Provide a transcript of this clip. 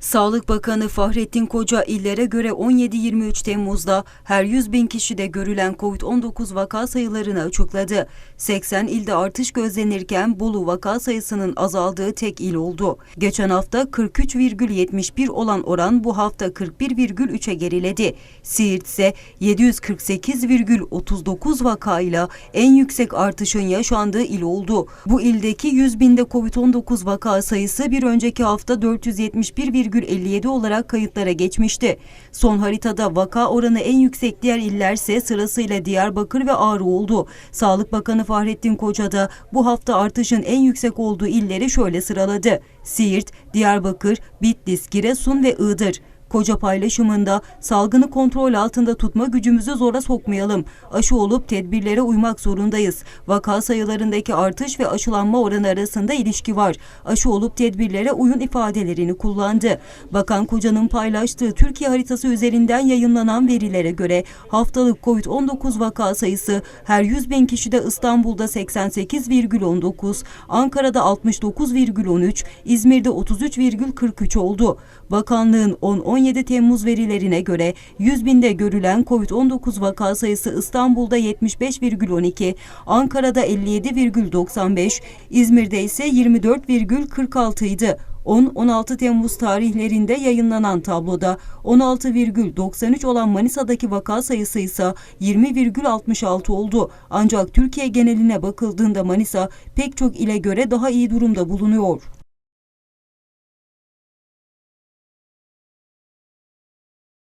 Sağlık Bakanı Fahrettin Koca illere göre 17-23 Temmuz'da her 100 bin kişide görülen COVID-19 vaka sayılarını açıkladı. 80 ilde artış gözlenirken Bolu vaka sayısının azaldığı tek il oldu. Geçen hafta 43,71 olan oran bu hafta 41,3'e geriledi. Siirt ise 748,39 vakayla en yüksek artışın yaşandığı il oldu. Bu ildeki 100 binde COVID-19 vaka sayısı bir önceki hafta 471,57 olarak kayıtlara geçmişti. Son haritada vaka oranı en yüksek diğer illerse sırasıyla Diyarbakır ve Ağrı oldu. Sağlık Bakanı Fahrettin Koca da bu hafta artışın en yüksek olduğu illeri şöyle sıraladı. Siirt, Diyarbakır, Bitlis, Giresun ve Iğdır. Koca paylaşımında salgını kontrol altında tutma gücümüzü zora sokmayalım. Aşı olup tedbirlere uymak zorundayız. Vaka sayılarındaki artış ve aşılanma oranı arasında ilişki var. Aşı olup tedbirlere uyun ifadelerini kullandı. Bakan Koca'nın paylaştığı Türkiye haritası üzerinden yayınlanan verilere göre haftalık COVID-19 vaka sayısı her 100 bin kişide İstanbul'da 88,19, Ankara'da 69,13, İzmir'de 33,43 oldu. Bakanlığın 10-17 Temmuz verilerine göre 100 binde görülen COVID-19 vaka sayısı İstanbul'da 75,12, Ankara'da 57,95, İzmir'de ise 24,46 idi. 10-16 Temmuz tarihlerinde yayınlanan tabloda 16,93 olan Manisa'daki vaka sayısı ise 20,66 oldu. Ancak Türkiye geneline bakıldığında Manisa pek çok ile göre daha iyi durumda bulunuyor.